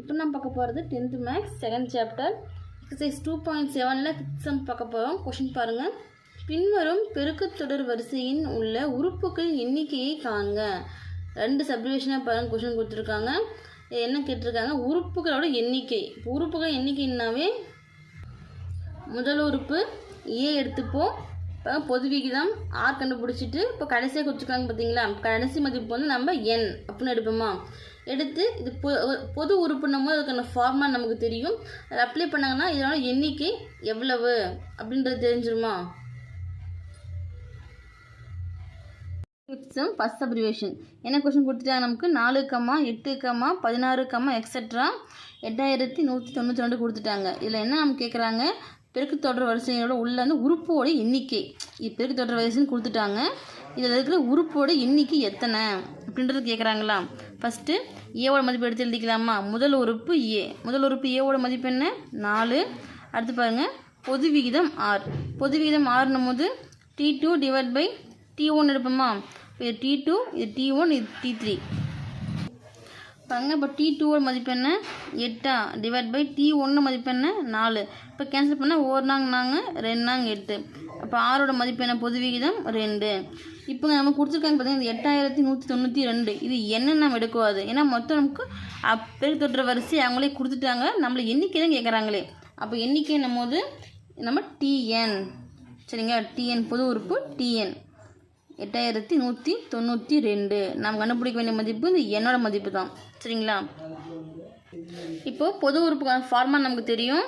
இப்போ நம்ம பார்க்க போகிறது tenth maths second chapter exercise two point செவனில் சம் பார்க்க போகிறோம் கொஷின் பாருங்கள் பின்வரும் பெருக்குத்தொடர் வரிசையின் உள்ள உறுப்புகளின் எண்ணிக்கையை காண்க. ரெண்டு சப்ரிவேஷனாக பாருங்கள் கொஷின் கொடுத்துருக்காங்க. என்ன கேட்டிருக்காங்க? உறுப்புகளோட எண்ணிக்கை. உறுப்புகள் எண்ணிக்கைன்னாவே முதல் உறுப்பு ஏ எடுத்துப்போம். இப்போ பொது விகிதம் ஆர் கண்டுபிடிச்சிட்டு இப்போ கடைசியாக கொடுத்துருக்காங்க பார்த்தீங்களா கடைசி மதிப்பு வந்து நம்ம என் அப்படின்னு எடுப்போமா? எடுத்து இது பொ பொது உறுப்புன்னும் போது அதுக்கான ஃபார்மாக நமக்கு தெரியும். அதை அப்ளை பண்ணாங்கன்னா இதனோட எண்ணிக்கை எவ்வளவு அப்படின்றது தெரிஞ்சிருமா? ஃபிஃப்த்ஸும் ஃபஸ்ட் அப்ரிவேஷன் என்ன கொஷின் கொடுத்துட்டாங்க நமக்கு? நாலு கம்மா எட்டு கம்மா பதினாறு கம்மா எக்ஸட்ரா எட்டாயிரத்தி நூற்றி தொண்ணூற்றி ரெண்டு கொடுத்துட்டாங்க. இதில் என்ன நம்ம கேட்குறாங்க பெருக்கு தொடர் வரிசையோட உள்ள வந்து உறுப்போட எண்ணிக்கை. இது பெருக்கு தொடர் வரிசைன்னு கொடுத்துட்டாங்க. இதில் இருக்கிற உறுப்போட எண்ணிக்கை எத்தனை? அப்படின்றது கேட்குறாங்களா ஃபஸ்ட்டு ஏவோட மதிப்பு எடுத்து எழுதிக்கலாமா? முதல் உறுப்பு ஏ முதல் உறுப்பு ஏவோட மதிப்பு என்ன? நாலு. அடுத்து பாருங்கள் பொது விகிதம் ஆர் பொது விகிதம் ஆறுனும் போது T two divide by T one எடுப்போமா? இது டி டூ இது டி ஒன் இது டி த்ரீ பாருங்க. இப்போ டி டூவோட மதிப்பு என்ன? எட்டா. டிவைட் பை டி ஒன்று மதிப்பு என்ன? நாலு. இப்போ கேன்சல் பண்ணால் ஒரு நாங்க நாங்கள் ரெண்டு நாங்க எட்டு. அப்போ ஆறோட மதிப்பு என்ன? பொது விகிதம் ரெண்டு. இப்போ நம்ம கொடுத்துருக்காங்க பார்த்தீங்கன்னா இந்த எட்டாயிரத்தி நூற்றி தொண்ணூற்றி ரெண்டு. இது என்ன நம்ம எடுக்கூடாது ஏன்னா மொத்தம் நமக்கு அப்பேர் தொற்ற வரிசை அவங்களே கொடுத்துட்டாங்க. நம்மளை எண்ணிக்கை தான் கேட்குறாங்களே அப்போ எண்ணிக்கைன்னும் போது நம்ம டிஎன் சரிங்க டிஎன் பொது உறுப்பு டிஎன் எட்டாயிரத்தி நூற்றி தொண்ணூற்றி ரெண்டு. நாம் கண்டுபிடிக்க வேண்டிய மதிப்பு இந்த என்னோட மதிப்பு தான் சரிங்களா? இப்போது பொது உறுப்புக்கான ஃபார்மா நமக்கு தெரியும்.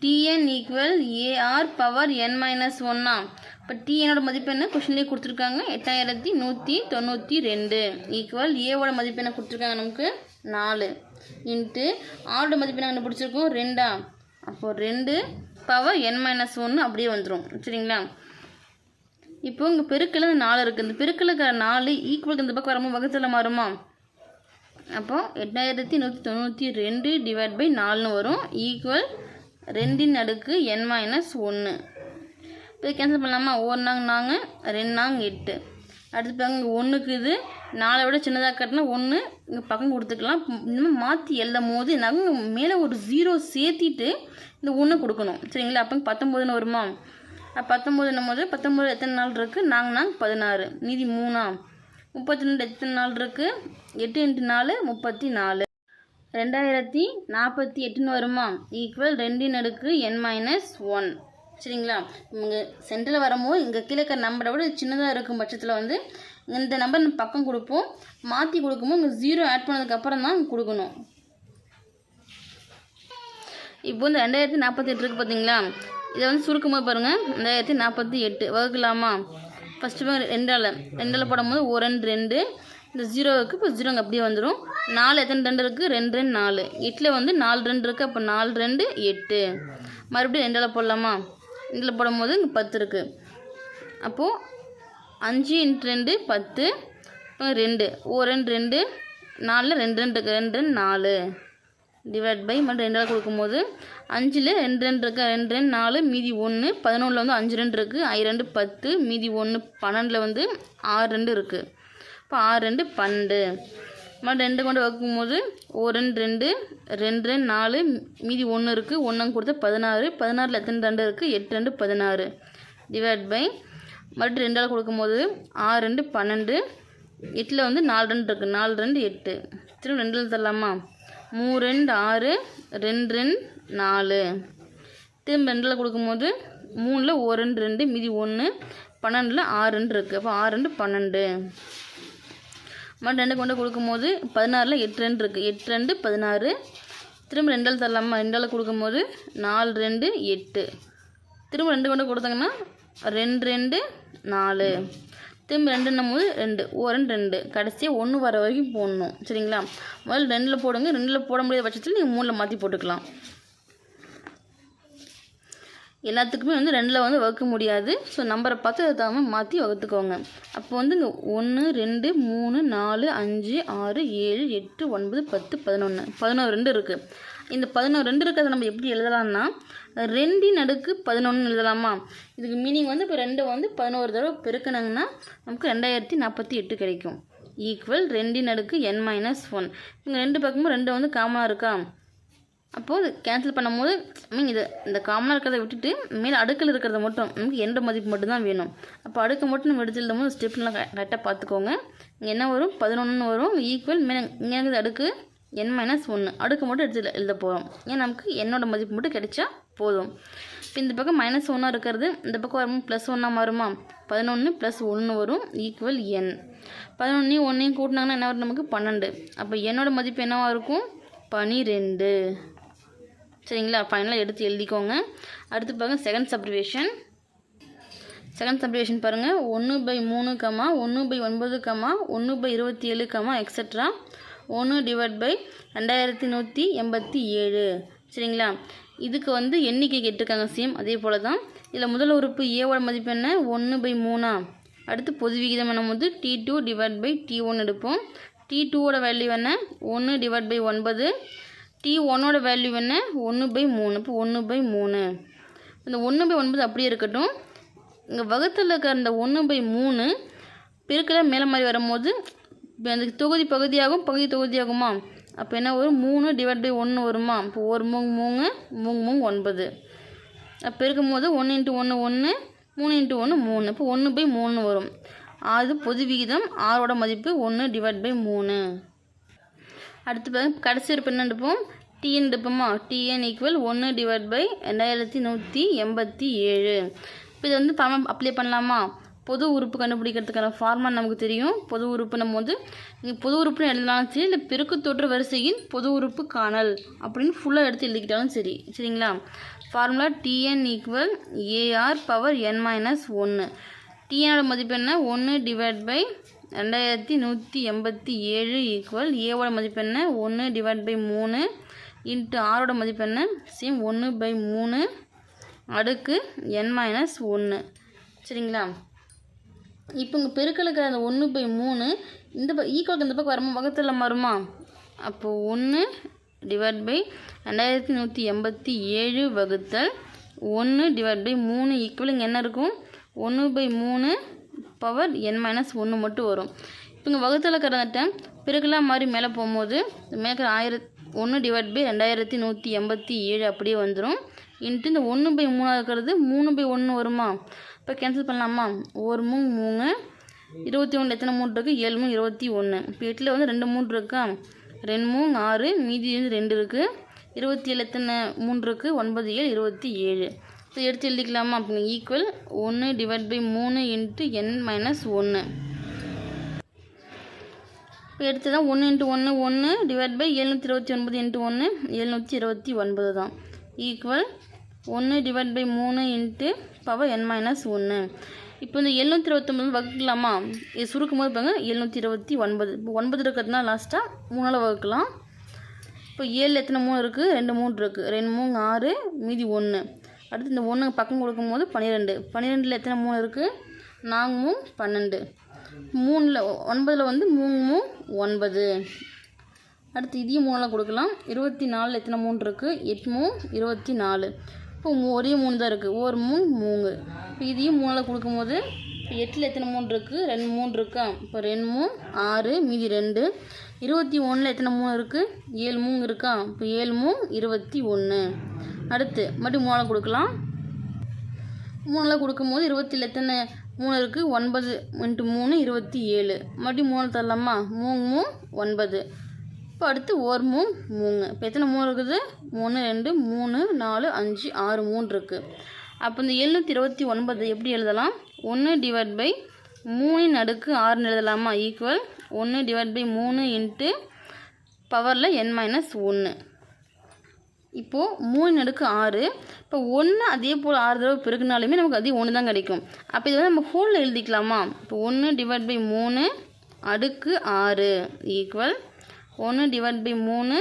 TN equal AR power N minus ஒன்னா இப்போ டிஎனோட மதிப்பு என்ன? கொஷின்லேயே கொடுத்துருக்காங்க. எட்டாயிரத்தி நூற்றி தொண்ணூற்றி ரெண்டு. ஈக்குவல் ஏவோட மதிப்பு என்ன கொடுத்துருக்காங்க நமக்கு? நாலு. இன்ட்டு ஆரோட மதிப்பு என்ன கண்டுபிடிச்சிருக்கோம்? ரெண்டா? அப்போது ரெண்டு பவர் என் மைனஸ் ஒன்று அப்படியே வந்துடும் சரிங்களா? இப்போ இங்கே பெருக்கில் இந்த நாலு இருக்குது இந்த பெருக்கில் இருக்கிற நாலு ஈக்குவலுக்கு இந்த பக்கம் வரும்போது வகுத்தில் மாறுமா? அப்போ எட்டாயிரத்தி நூற்றி தொண்ணூற்றி ரெண்டு டிவைட் பை நாலுன்னு வரும். ஈக்குவல் ரெண்டின் அடுக்கு என் மைனஸ் ஒன்று இப்போ கேன்சல் பண்ணலாமா? ஒரு நாங்க நாங்கள் ரெண்டு நாங்க எட்டு. அடுத்து பாருங்க இங்கே ஒன்றுக்கு இது நாலை விட சின்னதாக கட்டினா ஒன்று இங்கே பக்கம் கொடுத்துக்கலாம். இன்னும் மாற்றி எழுதும் போது நாங்கள் மேலே ஒரு ஜீரோ சேர்த்திட்டு இந்த ஒன்று கொடுக்கணும். சரிங்களா? அப்போ பத்தொம்போதுன்னு வருமா? பத்தொம்போதுன்னும் போது பத்தொம்போது எத்தனை நாள் இருக்குது நாங்கள் நாங்கள் பதினாறு. மீதி மூணா. முப்பத்தி ரெண்டு எத்தனை நாள் இருக்குது எட்டு இன்ட்டு நாலு முப்பத்தி நாலு. ரெண்டாயிரத்தி நாற்பத்தி எட்டுன்னு வருமா? ஈக்குவல் ரெண்டின் அடுக்கு என் மைனஸ் ஒன் சரிங்களா? இங்கே சென்டரில் வரும்போது இங்கே கீழே இருக்கிற நம்பரை விட சின்னதாக இருக்கும் பட்சத்தில் வந்து இந்த நம்பர் நம்ம பக்கம் கொடுப்போம். மாற்றி கொடுக்கும்போது இங்கே ஜீரோ ஆட் பண்ணதுக்கப்புறம் தான் இங்கே கொடுக்கணும். இப்போ வந்து ரெண்டாயிரத்தி நாற்பத்தி எட்டு இருக்குது பார்த்தீங்களா இதை வந்து சுருக்கும்போது பாருங்கள் ரெண்டாயிரத்தி நாற்பத்தி எட்டு. வகுக்கலாமா? ஃபஸ்ட்டு ரெண்டால். ரெண்டால் போடும்போது ஒரு ரெண்டு ரெண்டு. இந்த ஜீரோவுக்கு இப்போ ஜீரோங்க அப்படியே வந்துடும் நாலு எத்தனை ரெண்டு இருக்குது ரெண்டு ரெண்டு நாலு. எட்டில் வந்து நாலு ரெண்டு இருக்குது அப்போ நாலு ரெண்டு எட்டு. மறுபடியும் ரெண்டால் போடலாமா? ரெண்டில் போடும்போது இங்கே பத்து இருக்குது அப்போது அஞ்சு இன்ட்டு ரெண்டு பத்து. இப்போ ரெண்டு. ஓ ரெண்டு ரெண்டு. நாலில் ரெண்டு ரெண்டு ரெண்டு ரெண்டு நாலு. டிவைட் பை மட்டும் ரெண்டால் கொடுக்கும்போது அஞ்சில் ரெண்டு ரெண்டு இருக்குது ரெண்டு ரெண்டு நாலு மீதி ஒன்று. பதினொன்றில் வந்து அஞ்சு ரெண்டு இருக்குது ஐ ரெண்டு பத்து மீதி ஒன்று பன்னெண்டில் வந்து ஆறு ரெண்டு இருக்குது இப்போ ஆறு ரெண்டு பன்னெண்டு. மறுபடியும் ரெண்டு கொண்டு வைக்கும்போது ஒரு ரெண்டு ரெண்டு ரெண்டு ரெண்டு நாலு மீதி ஒன்று இருக்குது ஒன்றும் கொடுத்தா பதினாறு. பதினாறில் எத்தனை ரெண்டு இருக்குது எட்டு ரெண்டு பதினாறு. டிவைட் பை மறுபடியும் ரெண்டால் கொடுக்கும்போது ஆறு ரெண்டு பன்னெண்டு. எட்டில் வந்து நாலு ரெண்டு இருக்குது நாலு ரெண்டு எட்டு. திரும்ப ரெண்டில் தரலாமா? மூணு ரெண்டு ஆறு ரெண்டு ரெண்டு நாலு. திரும்ப ரெண்டில் கொடுக்கும்போது மூணில் ஒரு ரெண்டு ரெண்டு மீதி ஒன்று பன்னெண்டில் ஆறு ரெண்டு இருக்குது அப்போ ஆறு ரெண்டு பன்னெண்டு. மறுபடியும் ரெண்டு கொண்டு கொடுக்கும்போது பதினாறில் எட்டு ரெண்டு இருக்குது எட்டு ரெண்டு பதினாறு. திரும்ப ரெண்டால் தரலாமா? ரெண்டால் கொடுக்கும்போது நாலு ரெண்டு எட்டு. திரும்ப ரெண்டு கொண்டு கொடுத்தாங்கன்னா ரெண்டு ரெண்டு நாலு. திரும்ப ரெண்டுன்னும் போது ரெண்டு. ஓ ரெண்டு ரெண்டு. கடைசியாக ஒன்று வர வரைக்கும் போடணும். சரிங்களா? முதல்ல ரெண்டில் போடுங்க. ரெண்டில் போட முடியாத பட்சத்தில் நீங்கள் மூணில் மாற்றி போட்டுக்கலாம். எல்லாத்துக்குமே வந்து ரெண்டில் வந்து வகுக்க முடியாது. ஸோ நம்பரை பார்த்து அதை தகுந்த மாற்றி வகுத்துக்கோங்க. அப்போ வந்து இங்கே ஒன்று ரெண்டு மூணு நாலு அஞ்சு ஆறு ஏழு எட்டு ஒன்பது பத்து பதினொன்று பதினோரு ரெண்டு இருக்குது இந்த பதினோரு ரெண்டு இருக்கிறத நம்ம எப்படி எழுதலாம்னா ரெண்டின் அடுக்கு பதினொன்று எழுதலாமா? இதுக்கு மீனிங் வந்து இப்போ ரெண்டை வந்து பதினோரு தடவை பெருக்கினாங்கன்னா நமக்கு ரெண்டாயிரத்தி நாற்பத்தி எட்டு கிடைக்கும். ஈக்குவல் ரெண்டின் அடுக்கு என் மைனஸ் ஒன் இங்கே ரெண்டு பக்கமும் ரெண்டு வந்து காமனாக இருக்கா? அப்போது கேன்சல் பண்ணும்போது மீன் இது இந்த காமனாக இருக்கிறத விட்டுட்டு மேலே அடுக்கில் இருக்கிறத மட்டும் நமக்கு எண்ட மதிப்பு மட்டும்தான் வேணும். அப்போ அடுக்கு மட்டும் நம்ம எடுத்து போது ஸ்டெப்லாம் கரெக்டாக பார்த்துக்கோங்க. இங்கே என்ன வரும்? பதினொன்று வரும். ஈக்குவல் மேலே இங்கே இருக்குது அடுக்கு என் மைனஸ் ஒன்று அடுக்கு மட்டும் எடுத்து எழுத- போகிறோம் ஏன் நமக்கு என்னோட மதிப்பு மட்டும் கிடைச்சா போதும். இப்போ இந்த பக்கம் மைனஸ் ஒன்றா இருக்கிறது இந்த பக்கம் வரும் ப்ளஸ் ஒன்றா மாறுமா? பதினொன்று ப்ளஸ் ஒன்று வரும். ஈக்குவல் என் பதினொன்றையும் ஒன்றையும் கூட்டினாங்கன்னா என்ன வரும் நமக்கு? பன்னெண்டு. அப்போ என்னோடய மதிப்பு என்னவாக இருக்கும்? பனிரெண்டு. சரிங்களா? ஃபைனலாக எடுத்து எழுதிக்கோங்க. அடுத்து பாருங்கள் செகண்ட் சப்ரிவேஷன் செகண்ட் சப்ரிவேஷன் பாருங்கள் ஒன்று பை மூணு கமா ஒன்று பை ஒன்பது கமா ஒன்று பை இருபத்தி ஏழு கமா எக்ஸட்ரா ஒன்று டிவைட் பை ரெண்டாயிரத்தி நூற்றி எண்பத்தி ஏழு. சரிங்களா? இதுக்கு வந்து எண்ணிக்கை கேட்டிருக்காங்க சேம் அதே போல் தான் இதில் முதல் உறுப்பு ஏவோட மதிப்பு என்ன? ஒன்று பை மூணா. அடுத்து பொது விகிதம் என்னும்போது T two divide by T one எடுப்போம். டி டூவோட வேல்யூ என்ன? ஒன்று டிவைட் பை ஒன்பது. டி ஒன்னோட வேல்யூ என்ன? ஒன்று பை மூணு. இப்போ ஒன்று பை மூணு. இந்த ஒன்று பை ஒன்பது அப்படியே இருக்கட்டும். இங்கே வகுத்தில் இருக்கிற அந்த ஒன்று பை மூணு பெருக்கில் மேலே மாதிரி வரும்போது இப்போ அந்த தொகுதி பகுதியாகும் பகுதி தொகுதியாகுமா? அப்போ என்ன வரும்? மூணு டிவைட் பை ஒன்று வருமா? இப்போ ஒரு மூணு மூணு மூணு மூணு ஒன்பது. அப்போ இருக்கும் போது ஒன்று இன்ட்டு ஒன்று ஒன்று மூணு இன்ட்டு ஒன்று மூணு. இப்போ ஒன்று பை மூணு வரும். அது பொது விகிதம் ஆறோட மதிப்பு ஒன்று டிவைட் பை மூணு. அடுத்து பார்த்து கடைசி இருப்பு என்ன எடுப்போம் டிஎன் எடுப்போமா டிஎன் ஈக்குவல் ஒன்று டிவைட் பை ரெண்டாயிரத்தி நூற்றி எண்பத்தி ஏழு. இப்போ இது வந்து ஃபார்ம் அப்ளை பண்ணலாமா? பொது உறுப்பு கண்டுபிடிக்கிறதுக்கான ஃபார்மா நமக்கு தெரியும். பொது உறுப்பு நம்ம வந்து நீங்கள் பொது உறுப்புன்னு எழுதினாலும் சரி இல்லை பெருக்கு தொற்று வரிசையின் பொது உறுப்பு காணல் அப்படின்னு ஃபுல்லாக எடுத்து எழுதிக்கிட்டாலும் சரி. சரிங்களா? Formula TN equal AR power N minus ஒன்று டிஎனோட மதிப்பு என்ன? ஒன்று டிவைட் பை ரெண்டாயிரத்தி நூற்றி எண்பத்தி ஏழு ஈக்குவல் ஏவோட மதிப்பு என்ன? ஒன்று டிவைட் பை மூணு இன்ட்டு ஆரோட மதிப்பு என்ன? சேம் ஒன்று பை மூணு. அடுக்கு என் மைனஸ் ஒன்று சரிங்களா? இப்போ இங்கே பெருக்கலுக்கு அந்த ஒன்று பை மூணு இந்த ப ஈக்குவலுக்கு இந்த பக்கம் வருமா? பக்கத்தில் வருமா? அப்போது ஒன்று டிவைட் பை ரெண்டாயிரத்தி நூற்றி எண்பத்தி ஏழு வகுத்தல் ஒன்று டிவைட் பை மூணு ஈக்குவலுங்க என்ன இருக்கும்? ஒன்று பை மூணு பவர் என் மைனஸ் ஒன்று மட்டும் வரும். இப்போ இங்கே வகுத்தில் கறந்துட்ட பிறகுலாம் மாதிரி மேலே போகும்போது மேலே இருக்கிற ஆயிரத் ஒன்று டிவைட் பை ரெண்டாயிரத்தி நூற்றி எண்பத்தி ஏழு அப்படியே வந்துடும் இன்ட்டு இந்த ஒன்று பை மூணாக இருக்கிறது மூணு பை ஒன்று வருமா? இப்போ கேன்சல் பண்ணலாமா? ஒரு மூணு மூணு இருபத்தி ஒன்று எத்தனை மூணு இருக்குது ஏழு மூணு இருபத்தி ஒன்று இப்போ எட்டில் வந்து ரெண்டு மூணு இருக்கா? ரெண்டு மூணு ஆறு மீதி வந்து ரெண்டு இருக்குது இருபத்தி ஏழு எத்தனை மூணு இருக்குது ஒன்பது ஏழு இருபத்தி ஏழு. இப்போ எடுத்து எழுதிக்கலாமா? அப்படின்னு ஈக்குவல் ஒன்று டிவைட் பை மூணு இன்ட்டு என் மைனஸ் ஒன்று இப்போ எடுத்து தான் ஒன்று இன்ட்டு ஒன்று ஒன்று டிவைட் பை எழுநூற்றி இருபத்தி ஒன்பது இன்ட்டு ஒன்று எழுநூற்றி இருபத்தி ஒன்பது தான். ஈக்குவல் ஒன்று டிவைட் பை மூணு இன்ட்டு பவர் என் மைனஸ் ஒன்று இப்போ இந்த எழுநூற்றி இருபத்தொம்பது வகுக்கலாமா? இது சுருக்கும் போது பாருங்க எழுநூற்றி இருபத்தி ஒன்பது. இப்போ ஒன்பது இருக்கிறதுனா லாஸ்ட்டாக மூணால் வகுக்கலாம். இப்போ ஏழு எத்தனை மூணு இருக்குது ரெண்டு மூணு இருக்குது ரெண்டு மூணு ஆறு மீதி ஒன்று அடுத்து இந்த ஒன்று பக்கம் கொடுக்கும்போது பன்னிரெண்டு. பன்னிரெண்டில் எத்தனை மூணு இருக்குது நான்கு மூணு பன்னெண்டு. மூணில் ஒன்பதில் வந்து மூணு ஒன்பது. அடுத்து இதையும் மூணில் கொடுக்கலாம். இருபத்தி நாலில் எத்தனை மூணு இருக்குது எட்டு மூ இருபத்தி நாலு. இப்போ ஒரே மூணு தான் இருக்குது ஒரு மூணு மூணு. இப்போ இதையும் மூணில் கொடுக்கும்போது இப்போ எட்டில் எத்தனை மூணு இருக்குது ரெண்டு மூணு இருக்கா? இப்போ ரெண்டு மூணு ஆறு மீதி ரெண்டு. இருபத்தி ஒன்றில் எத்தனை மூணு இருக்குது ஏழு மூணு இருக்கா? இப்போ ஏழு மூணு இருபத்தி ஒன்று. அடுத்து மறுபடியும் மூணில் கொடுக்கலாம். மூணில் கொடுக்கும்போது இருபத்தில் எத்தனை? மூணு இருக்குது ஒன்பது இன்ட்டு மூணு இருபத்தி ஏழு. மறுபடியும் மூணு தரலாமா? மூணு மூணு ஒன்பது. இப்போ அடுத்து ஒரு மூணு மூணு. இப்போ எத்தனை மூணு இருக்குது? மூணு ரெண்டு மூணு நாலு அஞ்சு ஆறு மூணு இருக்குது அப்போ இந்த எழுநூற்றி இருபத்தி ஒன்பது எப்படி எழுதலாம்? ஒன்று டிவைட் பை மூணின் அடுக்கு ஆறுன்னு எழுதலாமா? ஈக்குவல் ஒன்று டிவைட் பை மூணு இன்ட்டு பவரில் என் மைனஸ் ஒன்று இப்போது மூணு நடுக்கு ஆறு. இப்போ ஒன்று அதே போல் ஆறு தடவை பெருக்கினாலுமே நமக்கு அதே ஒன்று தான் கிடைக்கும். அப்போ இது வந்து நம்ம ஹோலில் எழுதிக்கலாமா? இப்போ ஒன்று டிவைட் பை மூணு அடுக்கு ஆறு ஈக்குவல் ஒன்று டிவைட் பை மூணு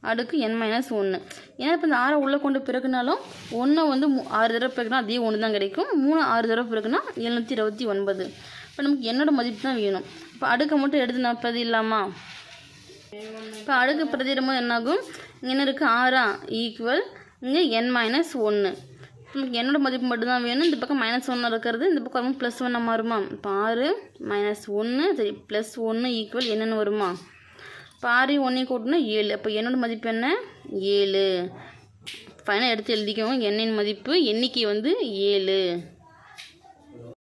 அடுக்கு என் மைனஸ் ஒன்று ஏன்னா இப்போ இந்த ஆறை உள்ளே கொண்டு பிறகுனாலும் ஒன்றை வந்து மூ- ஆறு தடவை பிறகுனா அதே ஒன்று தான் கிடைக்கும். மூணு ஆறு தடவை பிறகுனா எழுநூற்றி இருபத்தி ஒன்பது. இப்போ நமக்கு என்னோடய மதிப்பு தான் வேணும். இப்போ அடுக்கை மட்டும் எடுத்து நாற்பது இல்லாமா? இப்போ அடுக்கு பிரதியிடும்போது என்னாகும்? இங்கே என்ன இருக்குது ஆறா ஈக்குவல் இங்கே என் மைனஸ் ஒன்று நமக்கு என்னோட மதிப்பு மட்டும்தான் வேணும். இந்த பக்கம் மைனஸ் ஒன்று இருக்கிறது. இந்த பக்கம் ப்ளஸ் ஒன்று மாறுமா? இப்போ ஆறு மைனஸ் ஒன்று சரி ப்ளஸ் ஒன்று ஈக்குவல் என்னென்னு வருமா? இப்போ ஆறு ஒன்றையும் கூட்டினா ஏழு. அப்போ என்னோடய மதிப்பு என்ன? ஏழு. ஃபைனாக எடுத்து எழுதிக்கோங்க. எண்ணின் மதிப்பு எண்ணிக்கை வந்து ஏழு.